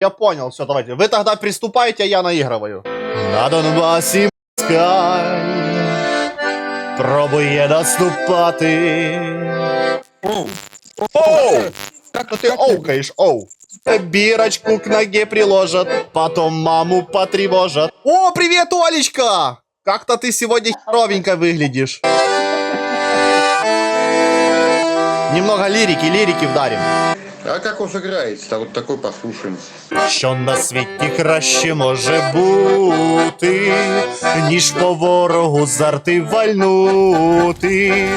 Я понял, все, давайте. Вы тогда приступайте, а я наигрываю. На Донбасі Москаль пробує наступати. Оу, Оу! как ты оукаешь, оу. Бирочку к ноге приложат, потом маму потревожат. О, привет, Олечка! Как-то ты сегодня херовенько выглядишь. Немного лирики, лирики вдарим. А как он сыграется? Вот такой послушаем. Що на світі краще може бути, ніж по ворогу зарти вальнути.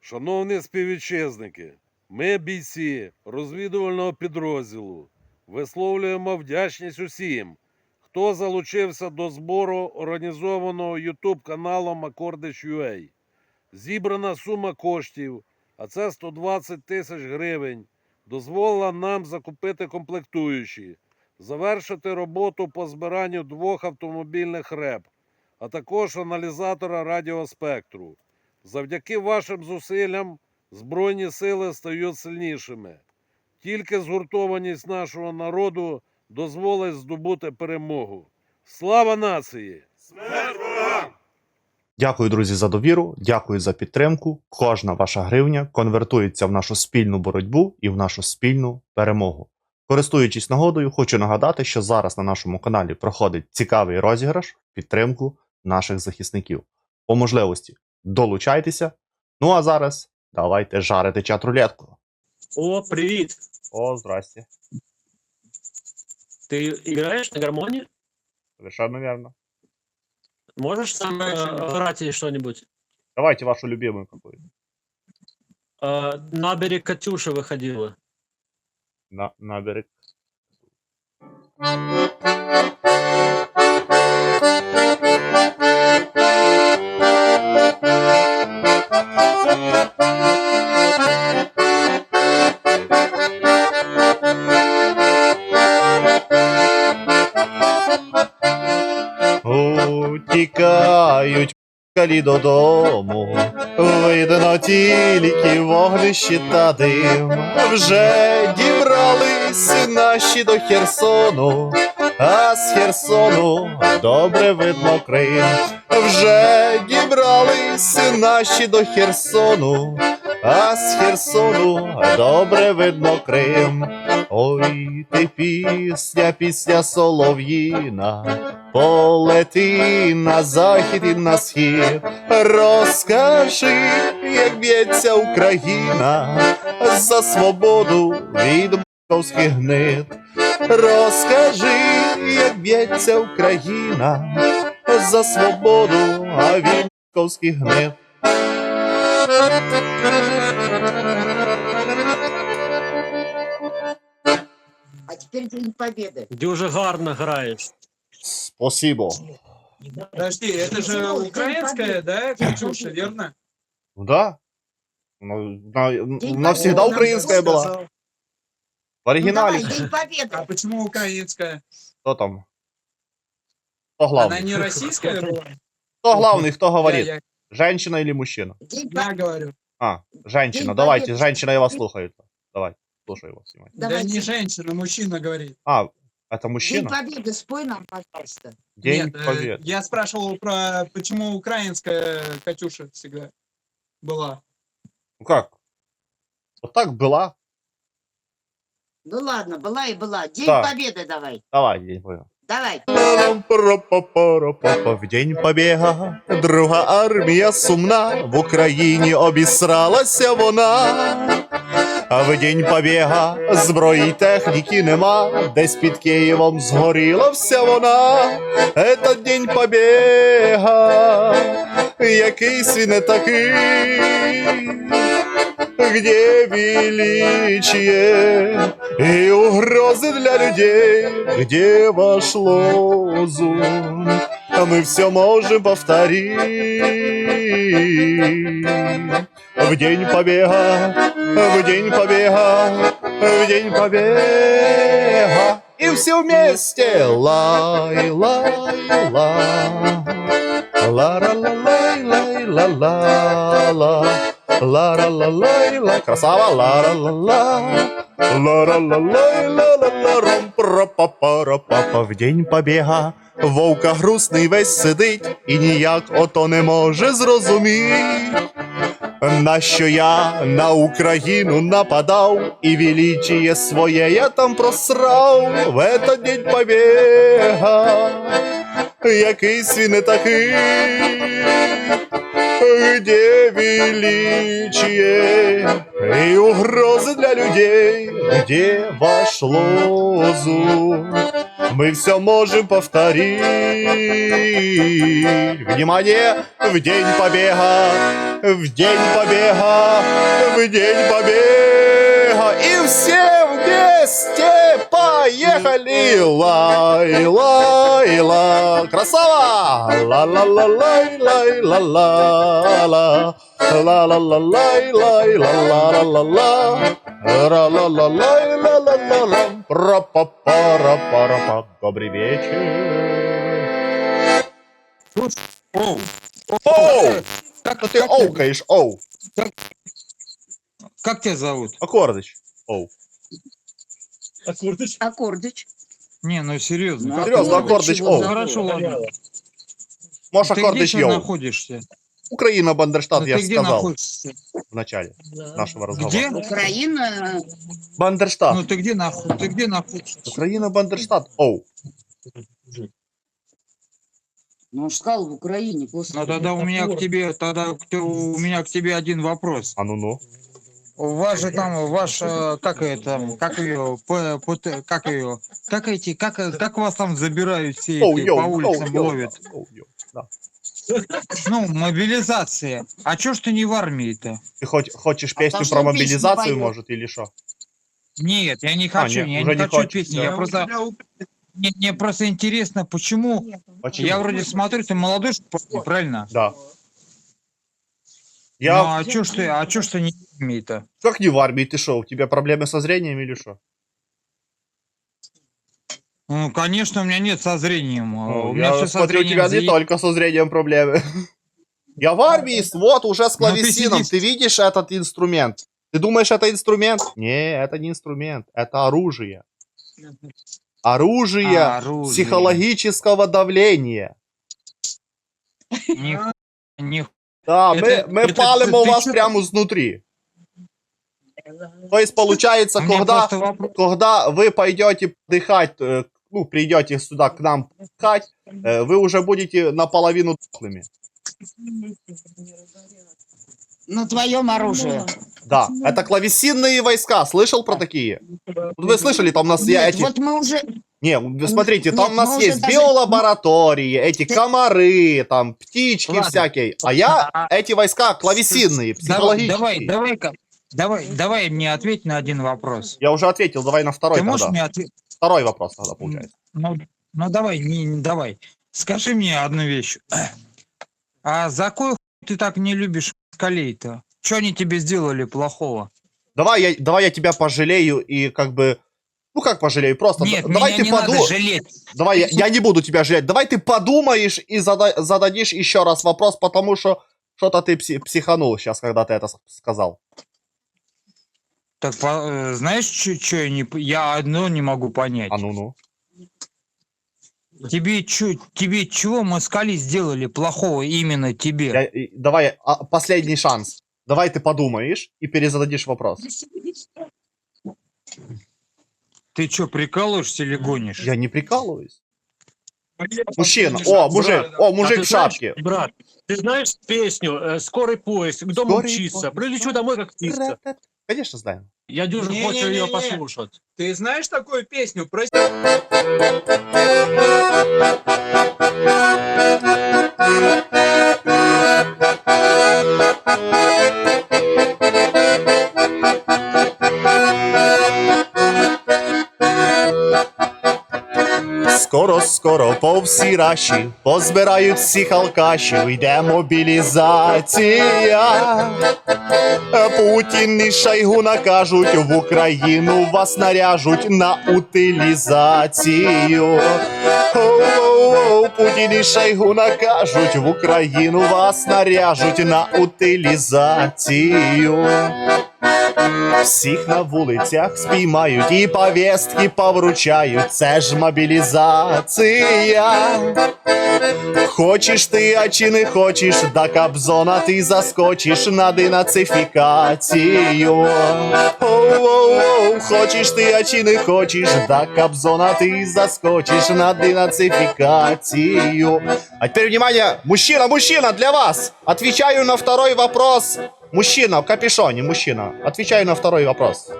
Шановні співвітчизники, ми бійці розвідувального підрозділу висловлюємо вдячність усім, хто залучився до збору організованого YouTube каналом Акордич.ua. Зібрана сума коштів, а це 120 тисяч гривень, дозволила нам закупити комплектуючі, завершити роботу по збиранню двох автомобільних реп, а також аналізатора радіоспектру. Завдяки вашим зусиллям Збройні сили стають сильнішими. Тільки згуртованість нашого народу дозволить здобути перемогу. Слава нації! Смерть! Дякую, друзі, за довіру. Дякую за підтримку. Кожна ваша гривня конвертується в нашу спільну боротьбу і в нашу спільну перемогу. Користуючись нагодою, хочу нагадати, що зараз на нашому каналі проходить цікавий розіграш в підтримку наших захисників. По можливості долучайтеся. Ну а зараз давайте жарити чат-рулетку. О, привет. О, здрасте. Ты играешь на гармонии? Совершенно верно. Можешь сам э, или что-нибудь? Давайте вашу любимую какую Э, на берег Катюша выходила. на, на берег. Утікають калі додому, видно тільки вогнище та дим. Вже дібрались наші до Херсону, а з Херсону добре видно Крим. Вже дібрались наші до Херсону, а з Херсону добре видно Крим. Ой, ти пісня, пісня солов'їна, полети на захід і на схід, розкажи, як б'ється Україна за свободу від московських гнид. Розкажи, як б'ється Україна за свободу, а від московських гнид. Теперь День Победы. Дуже гарно граєш. Спасибо. Подожди, это же Почему? Украинская, да, Катюша, верно? Ну да. Ну, на, она всегда Победы. украинская была. Сказал. В оригинале. Ну, давай, День Победы. А почему украинская? Кто там? Кто Она главный? не российская была? Кто главный, кто говорит? Я, я- Женщина или мужчина? День я Победы. говорю. А, женщина. День Давайте, Победы. женщина, я вас слушаю Давай, слушаю вас. внимательно. Да Давайте. не женщина, мужчина говорит. А, это День мужчина? Победы спой нам, пожалуйста. День Нет, э, Победы. я спрашивал про почему украинская Катюша всегда была. Ну как? Вот так была. Ну ладно, была и была. День Так. Победы давай. Давай, День Победы. Давай. В день побега друга армія сумна, в Україні обісралася вона. А в день побега зброї техніки нема, десь під Києвом згоріла вся вона. Этот день побега, якийсь він не такий, где величие и угрозы для людей, где ваш лозунг, мы все можем повторить. В день побега, в день побега, в день побега, и все вместе лай, лай, лай. Ла лара ла лайла красава лара ла ла лара ла лайла ла ла рум пра па пара папа в день побіга вовка грустний весь сидить і ніяк ото не може зрозуміть. Нащо я на Україну нападав, і величіє своє я там просрав в этот день побіга, якийсь він не такий. Где величие и угрозы для людей, где ваш лозунг? Мы все можем повторить. Внимание! В день побега! В день побега! В день побега! И все вместе поехали! Лай, лай, ла! Красава! ла ла ла лай, лай, ла ла ла ла ла ла лай, лай, ла ла ла ла ла ра ла ла лай, ла ла ла ла ра па па ра па ра па Добрый вечер. Оу, Оу! как, Ну ты как, оукаешь, оу. как тебя зовут? Аккордыч. Оу. Аккордыч. Не, ну серьезно. Ну, Серьезно? Аккордыч. Ну, зовут? хорошо, ладно. Можешь Ты где Аккордыч, йоу. находишься? Украина, Бандерштат, Ну, я ты где сказал находишься? в начале нашего разговора. Где? Украина. Бандерштат. Ну ты где, нахуй, ты где находишься? Украина, Бандерштат, оу. Ну, он сказал в Украине. После Ну тогда у меня к тебе, тогда у меня к тебе один вопрос. А ну-ну. У вас же там, ваш, э, как это, как ее, как ее, как эти, как, как вас там забирают все эти, йоу, по оу, улицам йоу, ловят? оу, йоу. Да. Ну, мобилизация. А чё ж ты не в армии-то? Ты хоть, хочешь А песню что про песню мобилизацию, может, или что? Нет, я не хочу, не, я уже не не хочу хочешь, песни, всё. я просто, мне, мне просто интересно, почему, Почему? я вроде смотрю, ты молодой, правильно? Да. Ну, Я... а чё ж ты, а чё ж ты не армии-то? Как не в армии ты шел? У тебя проблемы со зрением или что? Ну, конечно, у меня нет со зрением. Ну, у меня я смотрю, у тебя не только со зрением проблемы. Я в армии, вот, уже с Ну, ты клавесином. сидишь- Ты видишь этот инструмент? Ты думаешь, это инструмент? Не, это не инструмент, это оружие. Оружие А, оружие. психологического давления. Нихуя, нихуя. Да, Это- мы, мы это палим ты- у ты вас чё- прямо изнутри. То есть получается, когда, когда вы пойдете отдыхать, э, ну, придете сюда к нам отдыхать, э, вы уже будете наполовину дохлыми. На твоем оружии. Да, это клавесинные войска. Слышал про такие? Вот Вы слышали, там у нас я Нет, эти... вот мы уже... Не, вы смотрите, там Нет, у нас уже есть даже- биолаборатории, эти комары, там птички Ладно. всякие. А я А- эти войска клавесинные, Давай, психологические. давай, давай-ка, давай, давай мне ответь на один вопрос. Я уже ответил, давай на второй Ты можешь тогда. мне ответить? Второй вопрос тогда получается. Ну, ну давай, не, не- давай. Скажи мне одну вещь. А за кой хуй ты так не любишь колей-то? Что они тебе сделали плохого? Давай я, давай я тебя пожалею и как бы... Ну как пожалею? Просто Нет, да- давай ты не поду... надо жалеть. Давай, я, я не буду тебя жалеть. Давай ты подумаешь и зада- зададишь еще раз вопрос, потому что что-то ты пси- психанул сейчас, когда ты это сказал. Так, по- э, знаешь, что я не... Я одно не могу понять. А ну-ну. Тебе, чё, тебе чего москали сделали плохого именно тебе? Я- давай, а, последний шанс. Давай ты подумаешь и перезададишь вопрос. Ты что, прикалываешься или гонишь? Я не прикалываюсь. Мужчина, о, мужик, о, А мужик ты в знаешь, шапке. Брат, ты знаешь песню э, «Скорый поезд», «Дом Скорый мчится», поезд. «Прилечу домой, как птица». Конечно, знаем. Я дюжин хочу ее послушать. Ты знаешь такую песню? Прости. Скоро, скоро по всій раші позбирають всіх алкашів, йде мобілізація. Путін і Шойгу накажуть, в Україну вас наряжуть на утилізацію. Путін і Шойгу накажуть, в Україну вас наряжуть на утилізацію. Всіх на вулицях спіймають і повістки повручають. Це ж мобілізація. Хочеш ти, а чи не хочеш, до Кобзона ти заскочиш на денацифікацію. Оу-оу-оу, хочеш ти, а чи не хочеш, до Кобзона ти заскочиш на денацифікацію. А теперь внимание, мужчина, мужчина, для вас. Отвечаю на второй вопрос. Мужчина в капюшоне, мужчина. Отвечаю на второй вопрос.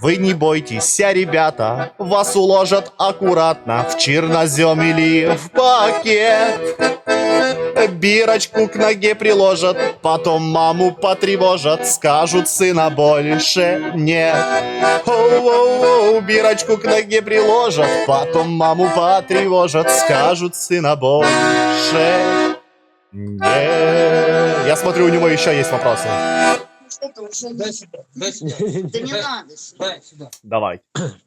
Вы не бойтесь, ребята, вас уложат аккуратно в чернозем или в пакет. Бирочку к ноге приложат, потом маму потревожат, скажут сына больше нет. Оу-оу-оу, бирочку к ноге приложат, потом маму потревожат, скажут сына больше нет. Я смотрю, у него еще есть вопросы. Уже Дай не... сюда, дай сюда, Да не надо. дай сюда, Давай.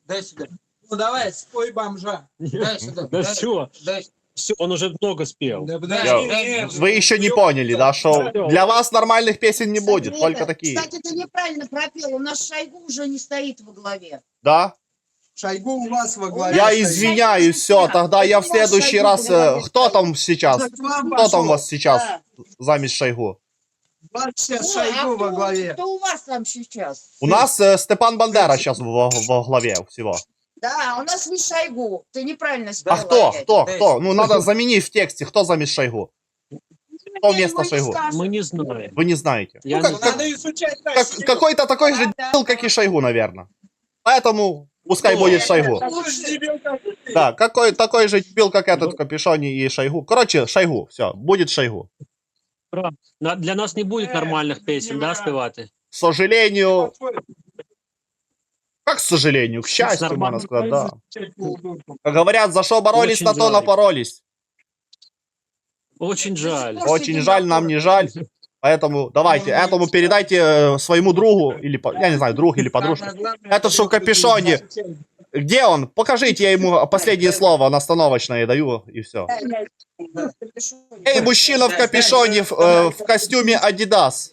дай сюда. Ну давай, спой бомжа. Дай сюда. Да все, Дай. все, он уже много спел. Да, подожди, Вы еще не поняли, да, что для вас нормальных песен не будет, только такие. Кстати, ты неправильно пропел. У нас Шойгу уже не стоит во главе. Да? Шойгу у вас во главе. Я извиняюсь, все, тогда я в следующий раз... э, Кто там сейчас? Кто там у вас сейчас Да. замість Шойгу? А во главе. Кто у вас там сейчас? У нас э, Степан Бандера сейчас во, во главе всего. Да, у нас не Шойгу. Ты неправильно А кто? опять. Кто? Кто? Ну, надо заменить в тексте, кто замість Шойгу. Кто Я вместо его не Шойгу? скажу. Мы не знаем. Вы не знаете. Я Ну, не как- Надо изучать как- Россию. какой-то такой же Да, да, дебил, как и Шойгу, наверное. Поэтому пускай будет Шойгу. Ты. Да, какой, такой же дебил, как этот в капюшоне и Шойгу. Короче, Шойгу, все, будет Шойгу. На- Для нас не будет нормальных песен, да, спевати? К сожалению, как к сожалению, к счастью, нормально можно сказать, да. Как говорят, за что боролись, Очень на то жаль. напоролись. Очень жаль. Очень жаль, нам не жаль. Поэтому давайте, этому передайте э, своему другу, или, я не знаю, друг или подружка. Это что в капюшоне? Где он? Покажите, я ему последнее слово настановочное даю, и все. Эй, мужчина в капюшоне, в, э, в костюме Adidas.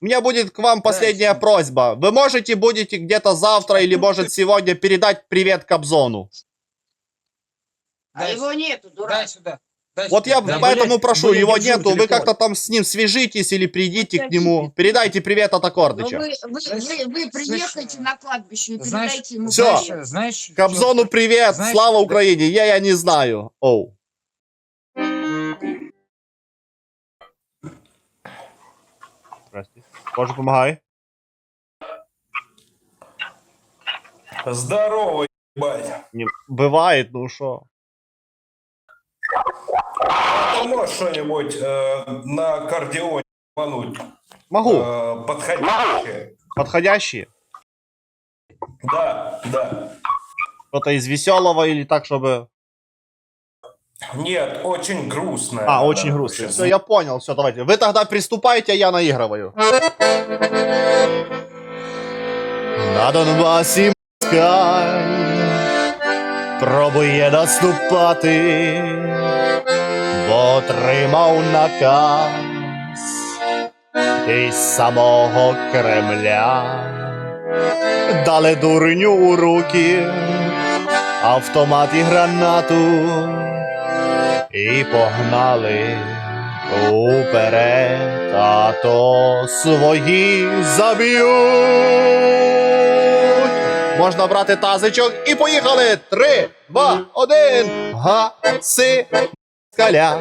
У меня будет к вам последняя просьба. Вы можете, будете где-то завтра или, может, сегодня передать привет Кобзону? А его нету, Дай дурак. сюда. Вот я. Да, поэтому блядь, прошу, его нету, вы как-то там с ним свяжитесь или придите к нему. Передайте привет от Аккордыча. вы, вы, вы, вы приехайте на кладбище и Знаешь, передайте ему всё. привет. Знаешь, Кобзону привет, Знаешь, слава Украине, я, я не знаю. Оу. Здрасте. Боже, помогай. Здорово, ебать. Не, бывает, ну что. Можешь что-нибудь э, на аккордеоне мануть? Могу. Э, подходящее? Подходящие. Да, да. Что-то из веселого или так, чтобы... Нет, очень грустно. А, очень грустно. Все, я понял, все, давайте. Вы тогда приступайте, а я наигрываю. На Донбасі москаль пробує наступати, отримав наказ із самого Кремля. Дали дурню у руки, автомат і гранату і погнали уперед, а то свої заб'ють. Можна брати тазичок і поїхали. Три, два, один. Гаси москаля,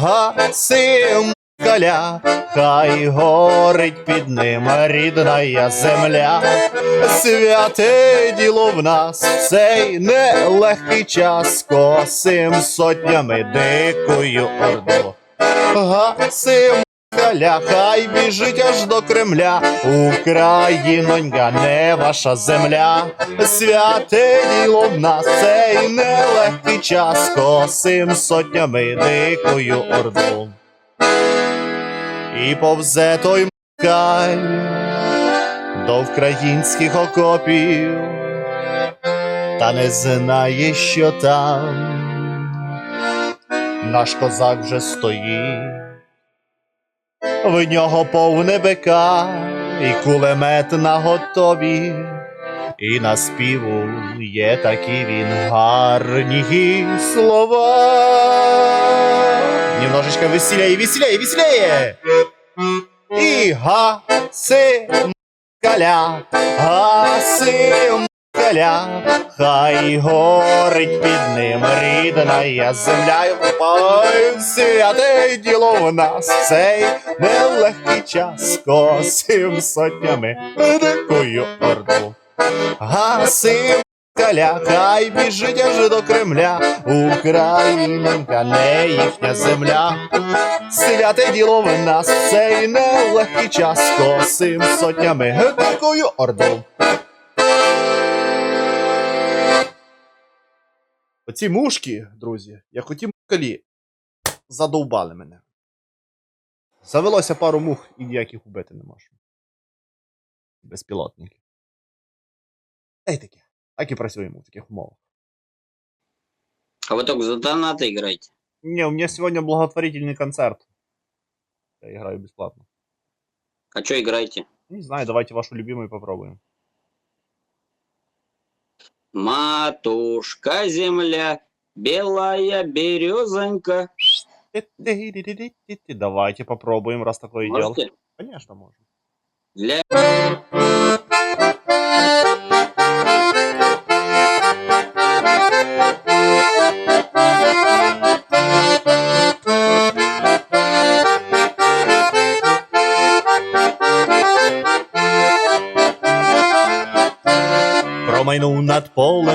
гасим москаля, хай горить під ним рідна земля. Святе діло в нас цей нелегкий час косим сотнями дикою орду. Гасим хай біжить аж до Кремля. Українонька, не ваша земля. Святе діло в нас цей нелегкий час, косим сотнями дикою орду. І повзе той москаль до українських окопів, та не знає, що там наш козак вже стоїть, в нього повне бика, і кулемет на готові, і на співу є такі він гарні слова. Немножечко веселее, веселее, веселее! І гаси москаля, гаси хай горить під ним рідна я земля. Ой, святе діло в нас цей нелегкий час косим сотнями дикою орду. Гаси москаля, хай біжить аж до Кремля, Українонька, не їхня земля. Святе діло в нас цей нелегкий час косим сотнями дикою орду. Оці мушки, друзі, як оті мукалі, задовбали мене. Завелося пару мух і ніяких убити не можу. Безпілотники. Ей таке. Так і працюємо в таких умовах. А вы только за донаты играете? Не, у меня сегодня благотворительный концерт. Я играю бесплатно. А что играете? Не знаю, давайте вашу любимую попробуем. Матушка земля, белая березонька. Давайте попробуем, раз такое дело. Можете? Конечно, можем. Для...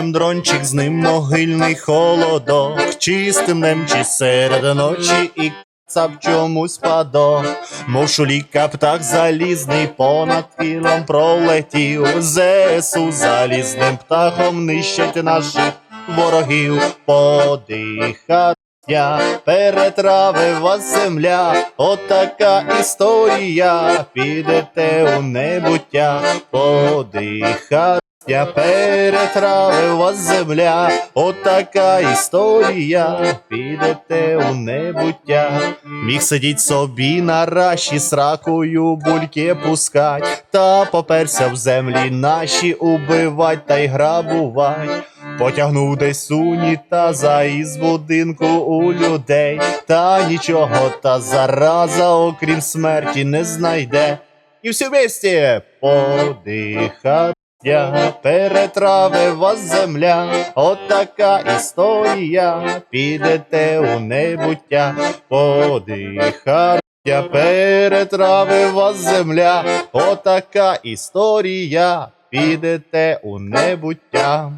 дрончик, з ним могильний холодок, чистим днем чи серед ночі і цап чомусь падок. Мов шуліка птах залізний понад тілом пролетів. ЗСУ залізним птахом нищать наших ворогів. Подиха я перетравив вас земля, отака історія, підете у небуття, подиха. Я перетравив вас земля, отака історія, підете у небуття. Міг сидіть собі на раші, сракою бульки пускать, та поперся в землі наші убивать та й грабувать. Потягнув десь унітаза із будинку у людей, та нічого та зараза, окрім смерті, не знайде. І всі вместе подиха Я перетравив вас земля, отака історія, підете у небуття, подиха. Я перетравив вас земля, отака історія, підете у небуття.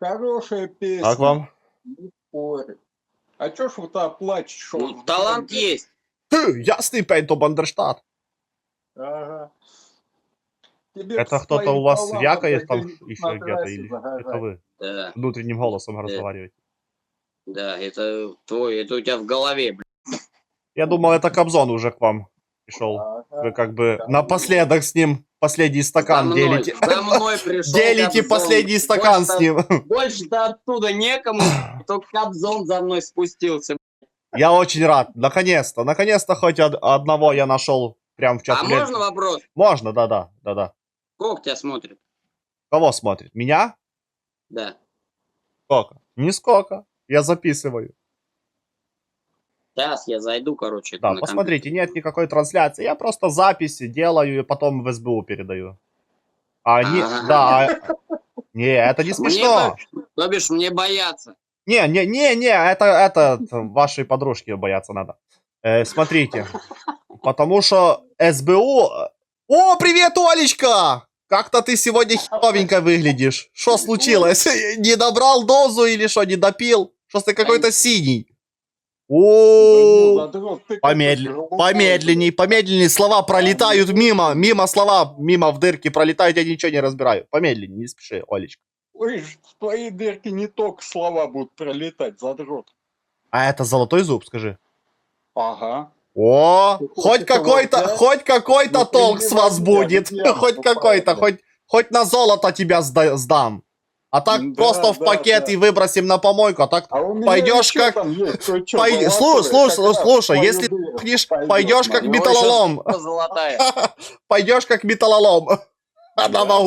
Хорошая песня. Как вам? Не спорю. А чё ж вы так плачете? шо? Ну, талант есть. Хм, ясный пейнто Бандерштат. Ага. Тебе Это кто-то у вас вякает там еще где-то или загорать. это вы Да, внутренним голосом Да. разговариваете? да, это твой, это у тебя в голове, блин. Я думал, это Кобзон уже к вам пришел. Ага. Вы как бы Да. напоследок с ним последний За стакан мной, делите. за мной пришел Делите Кобзон. последний стакан с Больше-то- ним. Больше-то оттуда некому, только Кобзон за мной спустился. Я очень рад. Наконец-то. Наконец-то хоть од- одного я нашел прям в чат. А можно вопрос? Можно, да-да, да-да. Сколько тебя смотрит? Кого смотрит? Меня? Да. Сколько? Нисколько. Я записываю. Сейчас я зайду, короче. Да, посмотрите, нет никакой трансляции. Я просто записи делаю и потом в СБУ передаю. А они, Ага. да. а- Не, это не компьютер. Мне смешно. то- То бишь мне бояться. Не, не, не, не, это, это вашей подружки бояться надо. Э, смотрите, потому что СБУ... О, привет, Олечка! Как-то ты сегодня херовенько выглядишь. Что случилось? Не добрал дозу или что, не допил? Что ты какой-то синий? О, помедленней, помедленней, помедленней. Слова пролетают мимо, мимо слова, мимо в дырки пролетают, я ничего не разбираю. Помедленней, не спеши, Олечка. Ой, в твои дырки не только слова будут пролетать, задрот. А это золотой зуб, скажи. Ага. О, хоть какой-то, хоть какой-то Ну, толк с вас будет, хоть попал, какой-то, хоть, хоть на золото тебя сда- сдам. А так Да, просто в да, пакет да. и выбросим на помойку, а так А Пойдешь как- Пой- слушай, слушай, слушай, если пойдет, пойдешь как металлолом, пойдешь как металлолом. На. Да-да-да,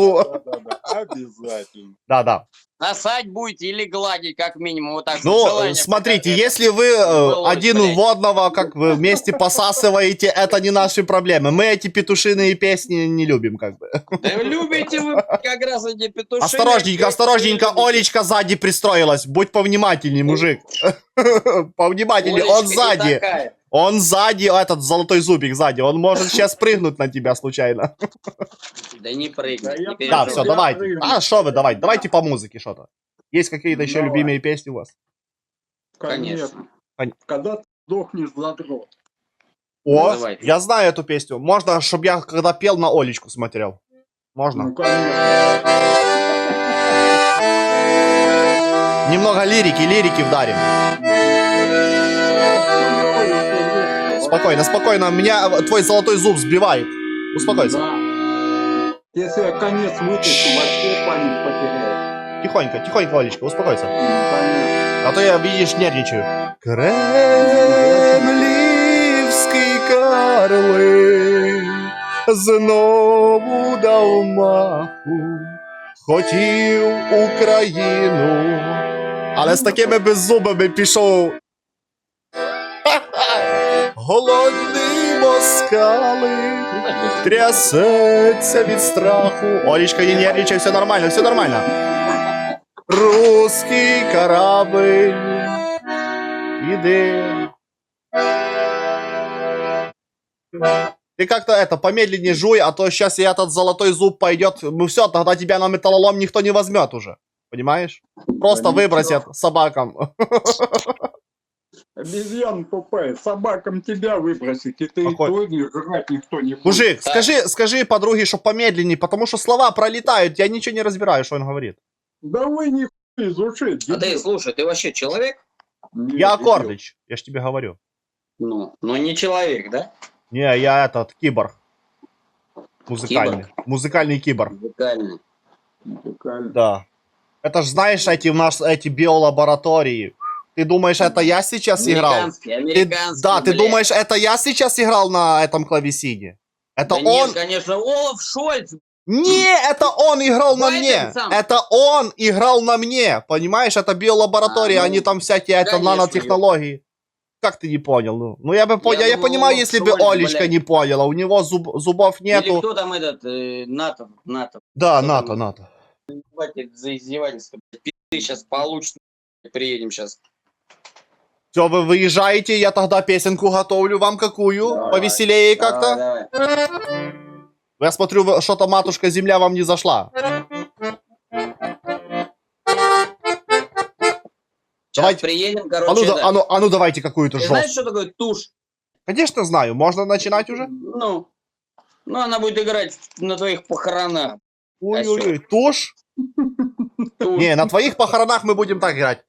Обязательно. Да-да. Насать будете или гладить, как минимум, вот так. Ну, желание смотрите, показать. если вы э, один у водного, как вы вместе посасываете, это не наши проблемы. Мы эти петушиные песни не любим, как бы. Да любите вы как раз эти петушиные Осторожненько, осторожненько. Олечка сзади пристроилась. Будь повнимательней, мужик. Повнимательней, он сзади. Он сзади, этот золотой зубик сзади. Он может сейчас прыгнуть на тебя случайно. Да не прыгай, не Да, все, давайте. прыгну. А, что вы, давайте. Давайте по музыке что-то. Есть какие-то еще любимые песни у вас? Конечно. Когда ты сдохнешь, задрот. О, давайте. я знаю эту песню. Можно, чтобы я когда пел на Олечку смотрел? Можно? Ну, конечно. Немного лирики, лирики вдарим. Спокойно, спокойно. Меня э, твой золотой зуб сбивает. Успокойся. Да. Если я конец вытащу, вообще память потеряю. Тихонько, тихонько, Олечка, успокойся. Ну, конечно. А то я, видишь, нервничаю. Кремлівський карлик знову дав маху, хотів Україну, але з такими беззубами пішов. Голодний москалик трясеться від страху. Олечка, не нервничай, все нормально, все нормально. Русский корабль иди. Ты как-то это помедленнее жуй, а то сейчас и этот золотой зуб пойдет. Ну все, тогда тебя на металлолом никто не возьмет уже. Понимаешь? Просто выбросят собакам. Обезьян тупая, собакам тебя выбросить, и ты Какой? тоже жрать никто не будет. Мужик, скажи, скажи подруге, что помедленнее, потому что слова пролетают, я ничего не разбираю, что он говорит. Да вы не хуй А ты, дебил. слушай, ты вообще человек? Нет, Я дебил. Аккордыч, я ж тебе говорю. Ну, ну не человек, да? Не, я этот, киборг. Музыкальный. Музыкальный киборг. Музыкальный. Музыкально. Да. Это ж знаешь, эти у нас эти биолаборатории. Ты думаешь, это я сейчас играл? Американский, Ты- американский. да, ты блядь. думаешь, это я сейчас играл на этом клавесине? Это Да он? нет, конечно, Олаф Шольц. Не, это он играл на мне. сам. Это он играл на мне. Понимаешь, это биолаборатория, А, ну, они там всякие это конечно, нанотехнологии. Как ты не понял? Ну, ну я бы понял, я, я думал, понимаю, если бы Олечка блядь. не поняла. У него зуб- зубов Или нету. кто там этот, э, НАТО, НАТО. Да, кто НАТО, там? НАТО. Хватит за издевательство. Ты сейчас получишь. Приедем сейчас. Все, вы выезжаете, я тогда песенку готовлю вам какую? Давай. Повеселее как-то? Я смотрю, что-то матушка земля вам не зашла. Сейчас Давайте. приедем, А короче. ну, да- это- а ну, а ну давайте какую-то Ты знаешь, жесткую. что такое тушь? Конечно знаю, можно начинать уже? Ну, ну, она будет играть на твоих похоронах. Ой-ой-ой, тушь? Тушь. Не, на твоих похоронах мы будем так играть.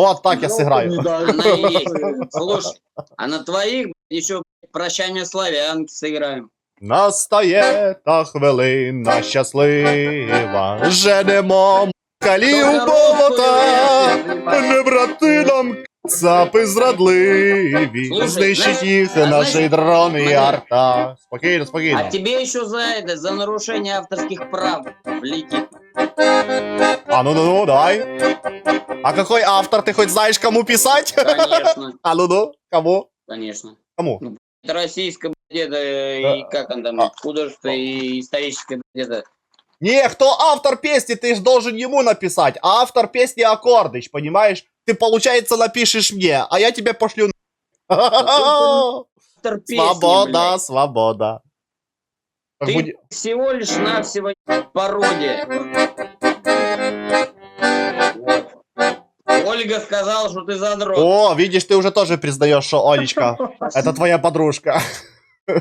Вот так я Жалко, сыграю. есть. Слушай, а на твоих еще прощание славянки сыграем. Настає та хвилина щаслива, женемо калів болота, не брати нам цапи зрадливі, Слушай, знищить знаєш- їх а наші знаєш- дрони і Смотри. арта. Спокійно, спокійно. А тебе еще за это, за нарушение авторских прав влетит. А ну ну ну, давай. А какой автор, ты хоть знаешь, кому писать? Конечно, А ну ну, кому? конечно. Кому? Это российское где-то, и как он там, А. художество и историческое где-то. Не, кто автор песни, ты ж должен ему написать. А автор песни Аккордыч, понимаешь? Ты, получается, напишешь мне, а я тебе пошлю. песни, Свобода, блядь. свобода. Ты будет- всего лишь навсего пародия. Ольга сказала, что ты задрот. О, видишь, ты уже тоже признаешь, что Олечка, это твоя подружка.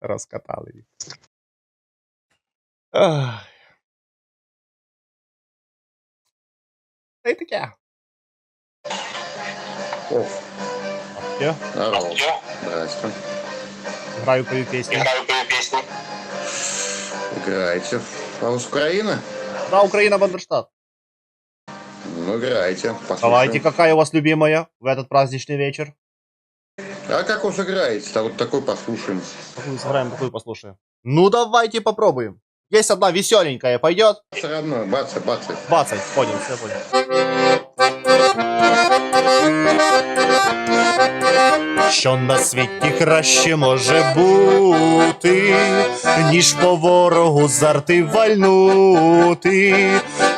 Раскатали. їх. Ах. Та й таке. О, Я здорово. Здрасте. граю твою пісню. Играйте. А с Украины? Да, Украина, Бандерштат. Ну, играйте. Послушаем. Давайте, какая у вас любимая в этот праздничный вечер? А как вы сыграете? Так вот такой послушаем. Какую сыграем, какую послушаем? Ну, давайте попробуем. Есть одна веселенькая, пойдет? Все равно, бацы, бацы. Бацай, понял, все понял. Що на світі краще може бути, ніж по ворогу зарти вальнути.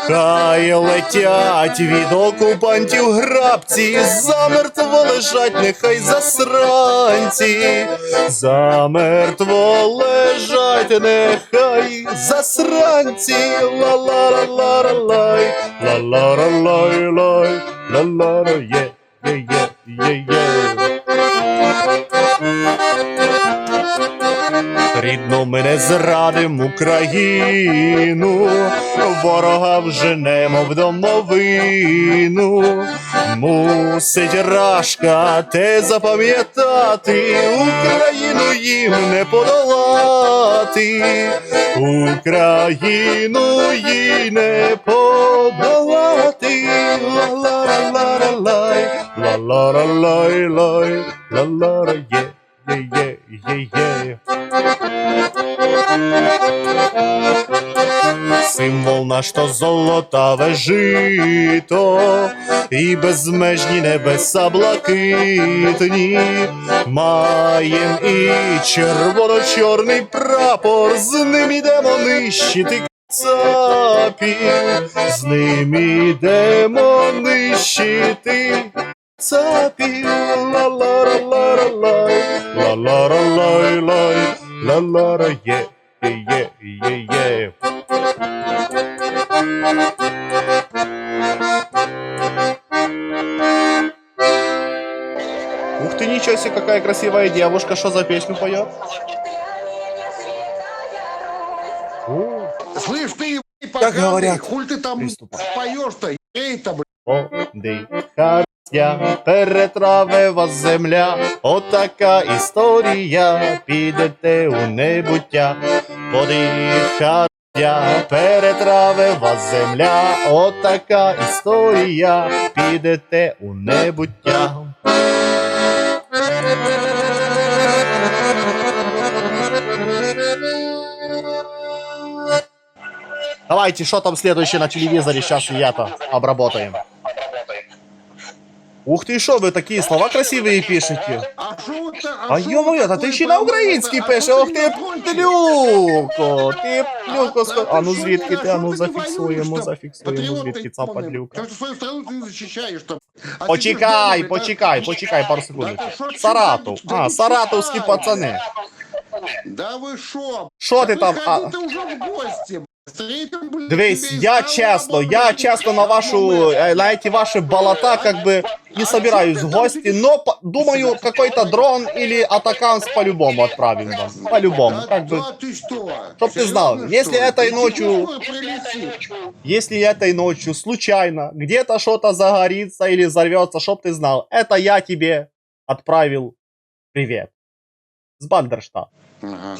Хай летять від окупантів грабці, замертво лежать, нехай засранці, замертво лежать, нехай засранці, ла ла ла ла ла лай, ла ла ла лай лай, ла ла ла є, є, є, Yeah, yeah. Рідно ми не зрадим Україну, ворога вженемо в домовину. Мусить рашка те запам'ятати, Україну їм не подолати, Україну їй не подолати. Ла-ла-ла-ла-лай, ла-ла-ла-лай-лай, ла-ла-ла, є, є, є, є, є. Символ наш то золотаве жито, і безмежні небеса блакитні. Маєм і червоно-чорний прапор, з ним ідемо нищити цапів, з ним ідемо нищити цапів. Ла-ла-ла-ла-лай, ла-ла-ла-лай-лай, ла-ла-ла, є, є, є, є. Ух ты, ничего себе, какая красивая девушка, что за песню поет? О, Слышь, ты, Как говорят, Хуль ты там приступа. поешь-то? Ей-то, блядь. Дихарця, перетравива земля, отака історія, підете у небуття, подихарця, перетравива земля, отака історія, підете у небуття. Давайте, что там следующее на телевизоре, сейчас и это обработаем. Ух ты, що ви такі слова красиві пишете? А шо это? А шо йо-моє, это та ти такое ще й на подумал-то? українській А пишеш, что ох ты ти не окончил? плюко, ти плюко, А ско... ты А ну что, звідки не- ти, а ну что ты не зафіксуємо, воюешь-то? зафіксуємо, Патриот звідки ты, ця понял. падлюка. Как ты свою страну ты защищаешь-то? А Почекай, тебе что, почекай, да? почекай пару Да секунд. ты шо, Саратов, чё, да а, не саратовські читай. пацани. Да вы шо? Що ти Да там? выходи А, ты уже в гости, блядь. Встретим, блядь, Дивись, я чесно, я чесно на вашу, э, на эти ваши болота как бы не собираюсь в гости, но по- думаю, какой-то дрон или атаканс по-любому отправим вам. По-любому, как бы. да ты что? Чтоб ты знал, Серьезно, если что ли? этой ночью- прилетит. Если этой ночью случайно где-то что-то загорится или взорвется, чтоб ты знал, это я тебе отправил привет. С Бандерштата. Ага.